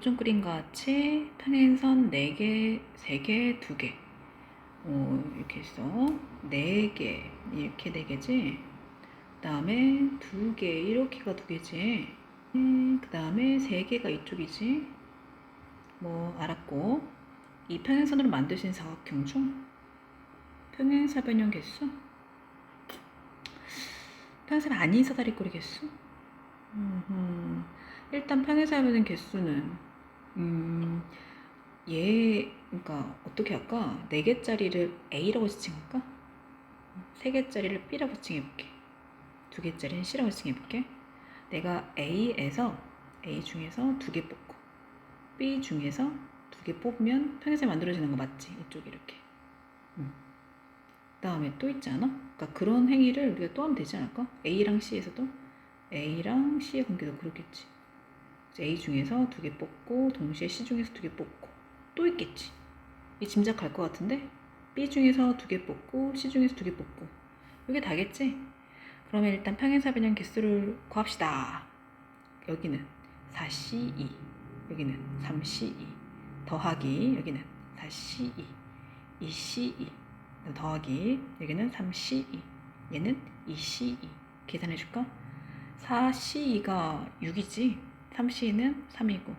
좀 그린 것 같이 평행선 4개, 3개, 2개. 어, 이렇게 해서 4개, 이렇게 4개지. 그 다음에 2개, 이렇게가 2개지. 음, 그 다음에 3개가 이쪽이지. 뭐, 알았고. 이 평행선으로 만드신 사각형 중 평행사변형 개수? 평행사변 아닌 사다리꼴의 개수? 음흠. 일단 평행사변의 개수는 음, 얘 그러니까 어떻게 할까? 4개짜리를 A라고 지칭할까? 3개짜리를 B라고 지칭해볼게 2개짜리는 C라고 지칭해볼게 내가 A에서 A 중에서 2개 뽑고 B 중에서 2개 뽑으면 평행선이 만들어지는 거 맞지? 이쪽 이렇게 음. 그 다음에 또 있지 않아? 그러니까 그런 행위를 우리가 또 하면 되지 않을까? A랑 C에서도 A랑 C의 관계도 그렇겠지 A 중에서 두 개 뽑고 동시에 C 중에서 두 개 뽑고. 또 있겠지. 이 짐작할 것 같은데? B 중에서 두 개 뽑고 C 중에서 두 개 뽑고. 이게 다겠지? 그러면 일단 평행사변형 개수를 구합시다. 여기는 4C2 여기는 3C2 더하기 여기는 4C2 2C2 더하기 여기는 3C2 얘는 2C2 계산해 줄까? 4C2가 6이지 3C는 3이고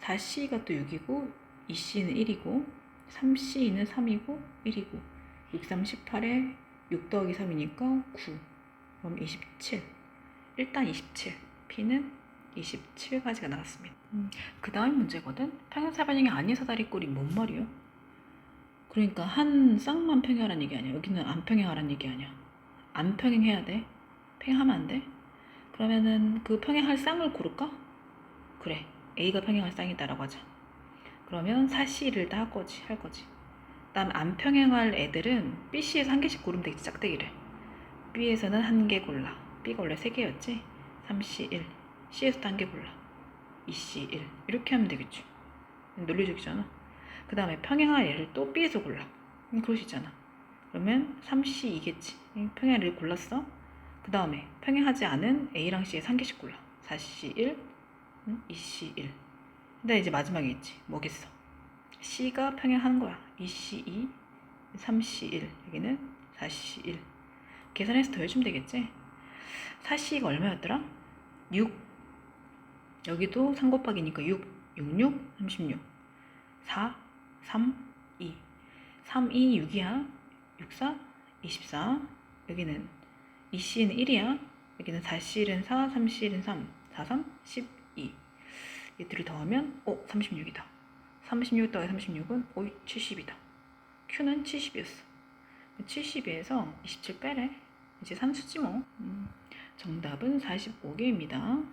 4C가 또 6이고 2C는 1이고 3C는 3이고 1이고 6, 3, 18에 6 더하기 3이니까 9 그럼 27 일단 27 P는 27가지가 나왔습니다. 그 다음 문제거든? 평행사 변형이 아닌 사다리꼴이 뭔 말이요? 그러니까 한 쌍만 평행하라는 얘기 아니야? 여기는 안 평행하라는 얘기 아니야? 안 평행해야 돼? 평행하면 안 돼? 그러면은 그 평행할 쌍을 고를까? 그래 A가 평행할 쌍이다라고 하자. 그러면 4C를 다 할 거지 할 거지. 그다음 안 평행할 애들은 BC에서 한 개씩 고르면 되겠지 짝대기를. B에서는 한 개 골라. B가 원래 세 개였지? 3C 1 C에서도 한개 골라. 2C 1 이렇게 하면 되겠지. 논리적이잖아. 그 다음에 평행할 애를 또 B에서 골라. 음, 그럴 수 있잖아. 그러면 3C 2겠지. 평행할 애를 골랐어 그 다음에 평행하지 않은 A랑 C에 한 개씩 골라 4C 1 2C 1 근데 이제 마지막에 있지. 뭐겠어? C가 평행하는 거야. 2C 2 3C 1 여기는 4C 1 계산해서 더해주면 되겠지? 4C가 얼마였더라? 6 여기도 3 곱하기니까 6 6 6 36 4 3 2 3 2 6이야. 6 4 24 여기는 2C는 1이야? 여기는 4C는 4 3C는 3 4 3 12 얘들을 더하면 어 36이다. 36 더하기 36은 오 70이다. Q는 70이었어. 70에서 27 빼래. 이제 산수지 뭐. 음, 정답은 45개입니다